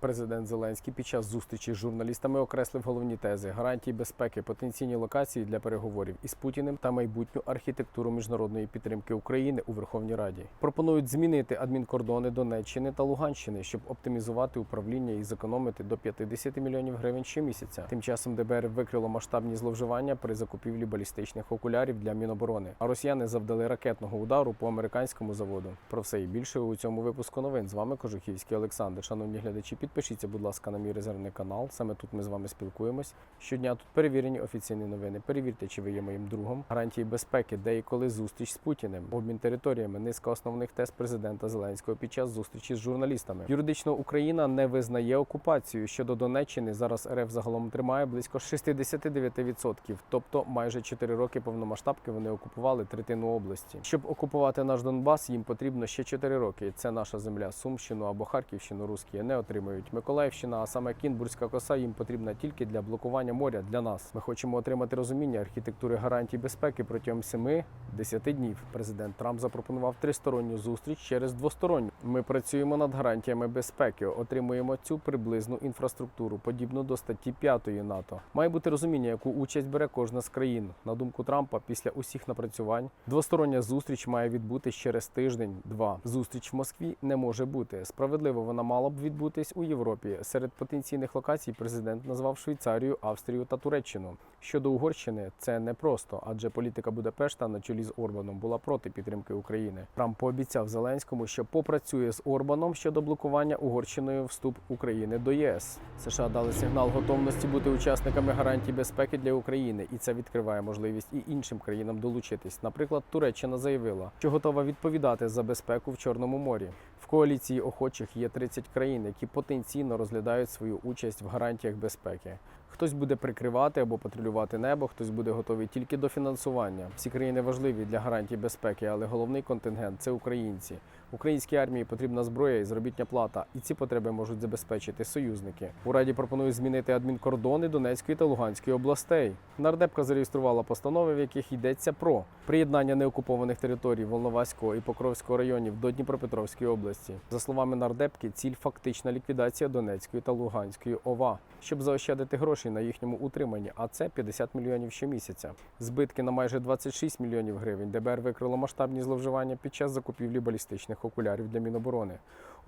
Президент Зеленський під час зустрічі з журналістами окреслив головні тези гарантії безпеки, потенційні локації для переговорів із Путіним та майбутню архітектуру міжнародної підтримки України у Верховній Раді. Пропонують змінити адмінкордони Донеччини та Луганщини, щоб оптимізувати управління і зекономити до 50 мільйонів гривень щомісяця. Тим часом ДБР викрило масштабні зловживання при закупівлі балістичних окулярів для Міноборони. А росіяни завдали ракетного удару по американському заводу. Про все і більше у цьому випуску новин. З вами Кожухівський Олександр. Шановні глядачі, підпишіться, будь ласка, на мій резервний канал. Саме тут ми з вами спілкуємось. Щодня тут перевірені офіційні новини. Перевірте, чи ви є моїм другом. Гарантії безпеки, де і коли зустріч з Путіним, обмін територіями, низка основних тез президента Зеленського під час зустрічі з журналістами. Юридично Україна не визнає окупацію щодо Донеччини. Зараз РФ загалом тримає близько 69%, тобто майже 4 роки повномасштабки вони окупували третину області. Щоб окупувати наш Донбас, їм потрібно ще 4 роки. Це наша земля, Сумщину або Харківщину. Русські не отримають. Миколаївщина, а саме Кінбурзька коса їм потрібна тільки для блокування моря для нас. Ми хочемо отримати розуміння архітектури гарантій безпеки протягом 7-10 днів. Президент Трамп запропонував тристоронню зустріч через двосторонню. Ми працюємо над гарантіями безпеки, отримуємо цю приблизну інфраструктуру, подібну до статті 5 НАТО. Має бути розуміння, яку участь бере кожна з країн. На думку Трампа, після усіх напрацювань двостороння зустріч має відбутись через тиждень-два. Зустріч в Москві не може бути. Справедливо вона мала б відбутись у Європі. Серед потенційних локацій президент назвав Швейцарію, Австрію та Туреччину. Щодо Угорщини, це непросто, адже політика Будапешта на чолі з Орбаном була проти підтримки України. Трамп пообіцяв Зеленському, що попрацює з Орбаном щодо блокування Угорщиною вступ України до ЄС. США дали сигнал готовності бути учасниками гарантій безпеки для України, і це відкриває можливість і іншим країнам долучитись. Наприклад, Туреччина заявила, що готова відповідати за безпеку в Чорному морі. Коаліції охочих є 30 країн, які потенційно розглядають свою участь в гарантіях безпеки. Хтось буде прикривати або патрулювати небо, хтось буде готовий тільки до фінансування. Всі країни важливі для гарантій безпеки, але головний контингент це українці. Українській армії потрібна зброя і заробітня плата, і ці потреби можуть забезпечити союзники. У раді пропонують змінити адмінкордони Донецької та Луганської областей. Нардепка зареєструвала постанови, в яких йдеться про приєднання неокупованих територій Волноваського і Покровського районів до Дніпропетровської області. За словами нардепки, ціль фактична ліквідація Донецької та Луганської ОВА, щоб заощадити гроші на їхньому утриманні, а це 50 мільйонів щомісяця. Збитки на майже 26 мільйонів гривень. ДБР викрило масштабні зловживання під час закупівлі балістичних окулярів для Міноборони.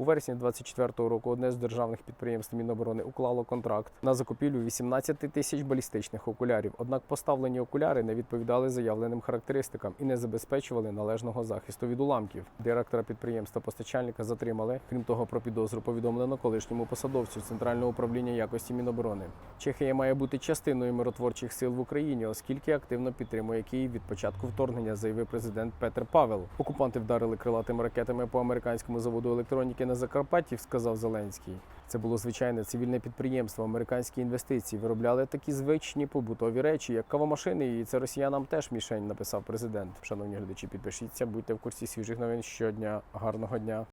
У вересні 24-го року одне з державних підприємств Міноборони уклало контракт на закупівлю 18 тисяч балістичних окулярів. Однак поставлені окуляри не відповідали заявленим характеристикам і не забезпечували належного захисту від уламків. Директора підприємства постачальника затримали. Крім того, про підозру повідомлено колишньому посадовцю Центрального управління якості Міноборони. Чехія має бути частиною миротворчих сил в Україні, оскільки активно підтримує Київ від початку вторгнення, заявив президент Петр Павел. Окупанти вдарили крилатими ракетами по американському заводу електроніки на Закарпатті, сказав Зеленський. Це було звичайне цивільне підприємство, американські інвестиції виробляли такі звичні побутові речі, як кавомашини, і це росіянам теж мішень, написав президент. Шановні глядачі, підпишіться, будьте в курсі свіжих новин щодня. Гарного дня.